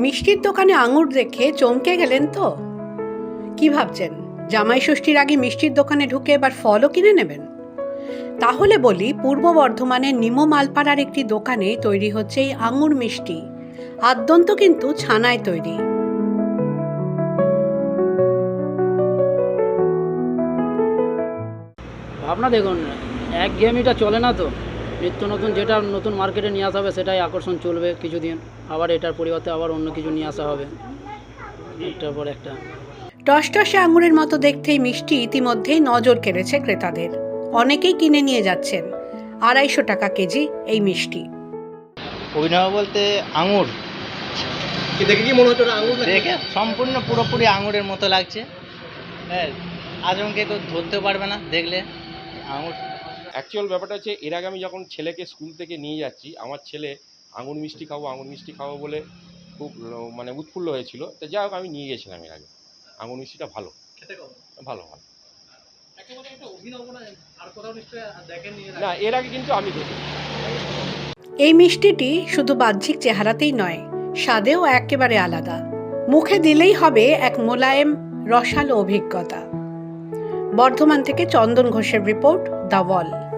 মিষ্টির দোকানে আঙুর দেখে চমকে গেলেন তো? কি ভাবছেন? জামাই ষষ্ঠীর আগে মিষ্টির দোকানে ঢুকে এবার ফলও কিনে নেবেন? তাহলে বলি, পূর্ব বর্ধমানের নিমো মালপাড়ার একটি দোকানে তৈরি হচ্ছে এই আঙুর মিষ্টি। আদ্যন্ত কিন্তু ছানায় তৈরি। ভাবনা দেখুন এক গেমইটা চলে না তো? নিত্য নতুন যেটা নতুন মার্কেটে নিয়ে আসা হবে সেটাই আকর্ষণ চলবে কিছুদিন। আবার এটার পরিবর্তে আবার অন্য কিছু নিয়ে আসা হবে। একটার পর একটা। টসটসে আঙুরের মতো দেখতেই মিষ্টি ইতিমধ্যেই নজর কেড়েছে ক্রেতাদের। অনেকেই কিনে নিয়ে যাচ্ছেন। আড়াইশো টাকা কেজি এই মিষ্টি। অভিনয় বলতে আঙুর। কি দেখে কি মনে হচ্ছে আঙুর? দেখে সম্পূর্ণ পুরোপুরি আঙুরের মতো লাগছে। হ্যাঁ আজমকে কেউ ধরতে পারবে না দেখলে আঙুর অ্যাকচুয়াল ব্যাপারটা হচ্ছে এর আগে আমি যখন ছেলেকে স্কুল থেকে নিয়ে যাচ্ছি আমার ছেলে আঙুর মিষ্টি খাব আঙুর মিষ্টি খাব বলে খুব মানে উৎফুল্ল হয়েছিল। তো যাই হোক আমি নিয়ে গেছিলাম এর আগে। আঙুর মিষ্টিটা ভালো। ভালো ভালো। না এর আগে কিন্তু আমি দেখি। এই মিষ্টিটি শুধু বাহ্যিক চেহারাতেই নয় স্বাদেও একেবারে আলাদা। মুখে দিলেই হবে এক মোলায়েম রসালো অভিজ্ঞতা। বর্ধমান থেকে চন্দন ঘোষের রিপোর্ট দ্য ওয়াল।